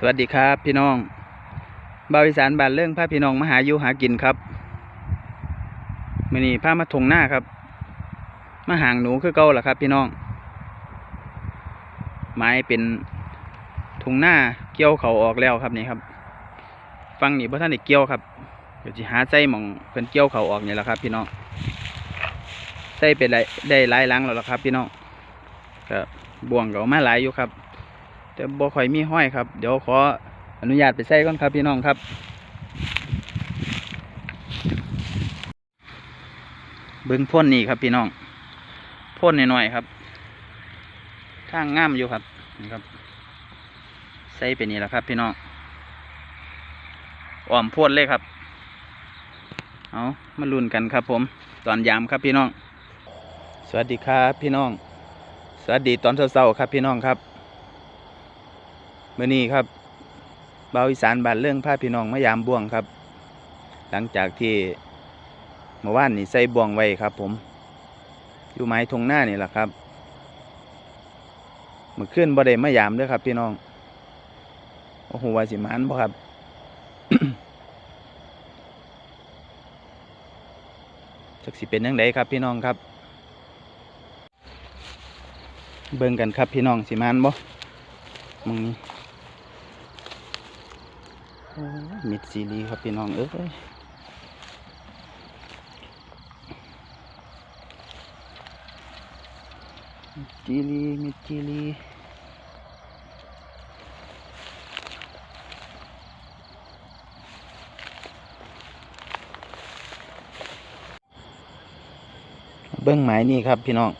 สวัสดีครับพี่น้องบาวอีสานบานเรื่องพาพี่น้องมาหาอยู่หากินครับมื่อนี้พามาทงหน้าครับ มาห่างหนูคือเก่าล่ะครับ พี่น้อง ไม้เป็นทงหน้าเกี่ยวเขาออกแล้วครับนี่ครับ ฟังนี่พระท่านได้เกี่ยวครับเดี๋ยวจะหาใจหมองเพิ่นเกี่ยวเขาออกนี่แหละครับ พี่น้องใส่เป็นไรได้หลายหลังแล้วล่ะครับ พี่น้องก็บ่วงก็เอามาหลายอยู่ครับ แต่บ่ค่อยมีห้อยครับ เดี๋ยวขออนุญาตไปใส่ก่อนครับพี่น้องครับ เบิ้งพ่นนี่ครับพี่น้องพ่นหน่อยๆครับทางง่ามอยู่ครับนี่ครับใส่ไปนี่แหละครับ พี่น้องอ้อมพ่นเลยครับ เอามาลุ้นกันครับ ผม ตอนยามครับพี่น้อง สวัสดีครับพี่น้อง สวัสดีตอนเช้าๆครับพี่น้องครับ มื่อนี้ครับเบาวอีสานบานเรื่องพาพี่น้องมายามบ่วงครับ หลังจากที่เมื่อวานนี่ใส่บ่วงไว้ครับ ผม อยู่ไม้ทงหน้านี่แหละครับเมื่อคืนบ่ได้มายามด้วยครับ พี่น้องโอ้โหวาสิมันบ่ครับจักสิเป็นยังไงครับ พี่น้องครับ เบิ่งกันครับพี่น้องสิมันบ่มึงนี้ มิดซีรีครับพี่น้องเอ้ยมิดจีรีมิดจีรีเบิ้องหมายนี่ครับพี่น้อง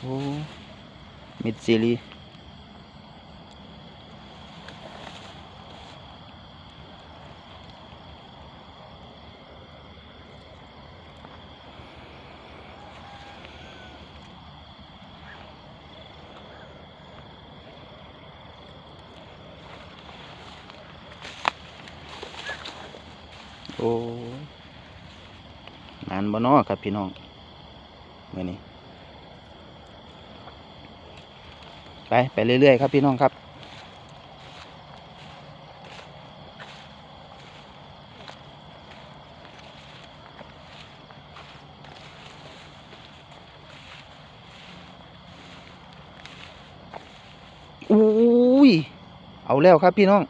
โอ้มิดซีรี โอ้ยนานบ่นอครับพี่น้องเมื่อนี้ไป ไปเรื่อยๆครับพี่น้องครับ อุ้ย เอาแล้วครับพี่น้อง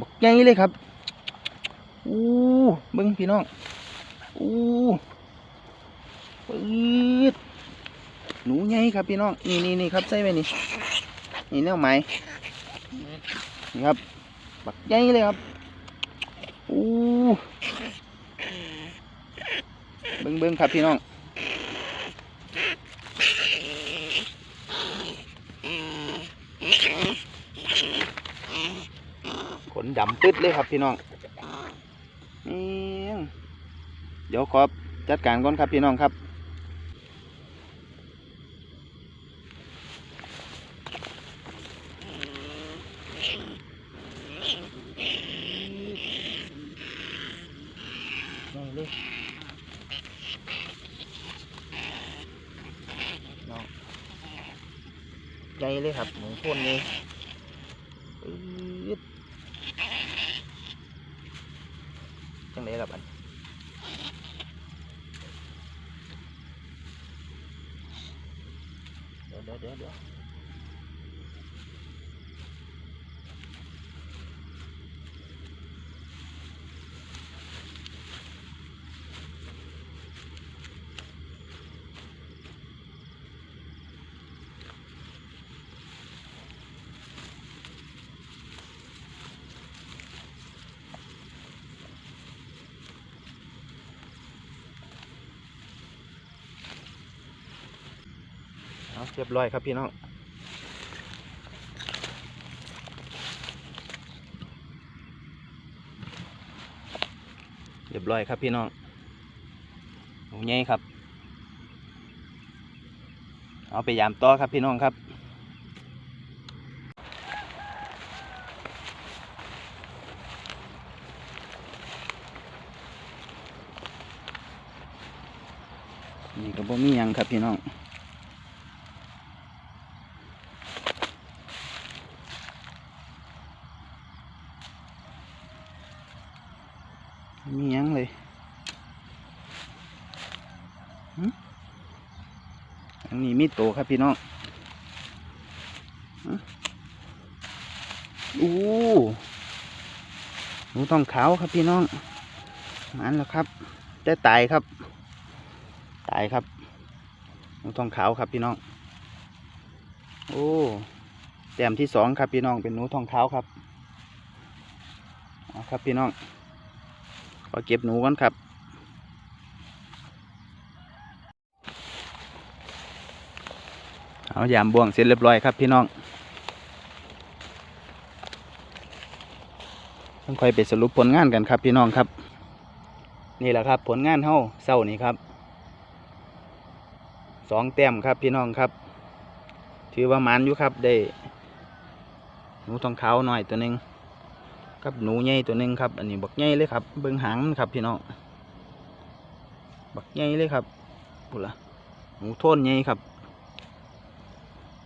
บักใหญ่เลยครับอู้เบิ้งพี่น้องอู้ปืดหนูใหญ่ครับพี่น้องนี่นี่นี่ครับใส่ไปนี่นี่แนวไหมนี่ครับบักใหญ่เลยครับอู้เบิ้งเบิ้งครับพี่น้อง ขน ดำตึ๊ดเลยครับพี่น้องนี่เดี๋ยวขอจัดการก่อนครับพี่น้องครับใหญ่เลยครับหมูพ่นนี่จังเลยครับอัน เดี๋ยวเดี๋ยว เรียบร้อยครับพี่น้องเรียบร้อยครับพี่น้องหนูใหญ่ครับ เอาไปยามต่อครับพี่น้องครับ นี่ก็บ่มียังครับพี่น้อง มีหยังเลยหึ อันนี้มีโตครับพี่น้องอู้หนูต้องขาวครับพี่น้องมันแล้วครับ ได้ตายครับ ตายครับหนูทองขาวครับพี่น้อง โอ้แต้มที่สองครับพี่น้องเป็นหนูทองขาวครับเอาครับพี่น้องขอเก็บหนูก่อนครับ เอายามบ่วงเสร็จเรียบร้อยครับพี่น้องต้องค่อยไปสรุปผลงานกันครับพี่น้องครับ นี่แหละครับผลงานเฮาเศร้านี่ครับสองแต้มครับพี่น้องครับ ถือว่ามันอยู่ครับได้หนูทองขาวหน่อยตัวหนึ่งกับหนูใหญ่ตัวหนึ่งครับ อันนี้บักใหญ่เลยครับ เบิ้งหางมันครับพี่น้องบักใหญ่เลยครับปุละหนูโทนใหญ่ครับ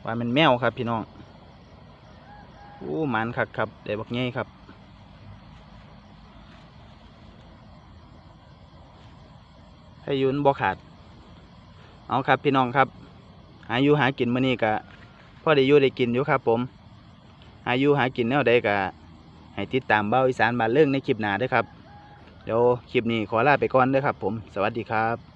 ว่ามันแมวครับพี่น้องโอ้มันคักครับได้บักใหญ่ครับให้ยุนบ่ขาด เอาครับพี่น้องครับ หาอยู่หากินมื้อนี้กะพ่อได้อยู่ได้กินอยู่ครับ ผมหาอยู่หากินแนวใดกะให้ติดตามเบ้าอีสานบ้านเรื่องในคลิปหน้าด้วยครับ เดี๋ยวคลิปนี้ขอลาไปก่อนด้อครับ ผม สวัสดีครับ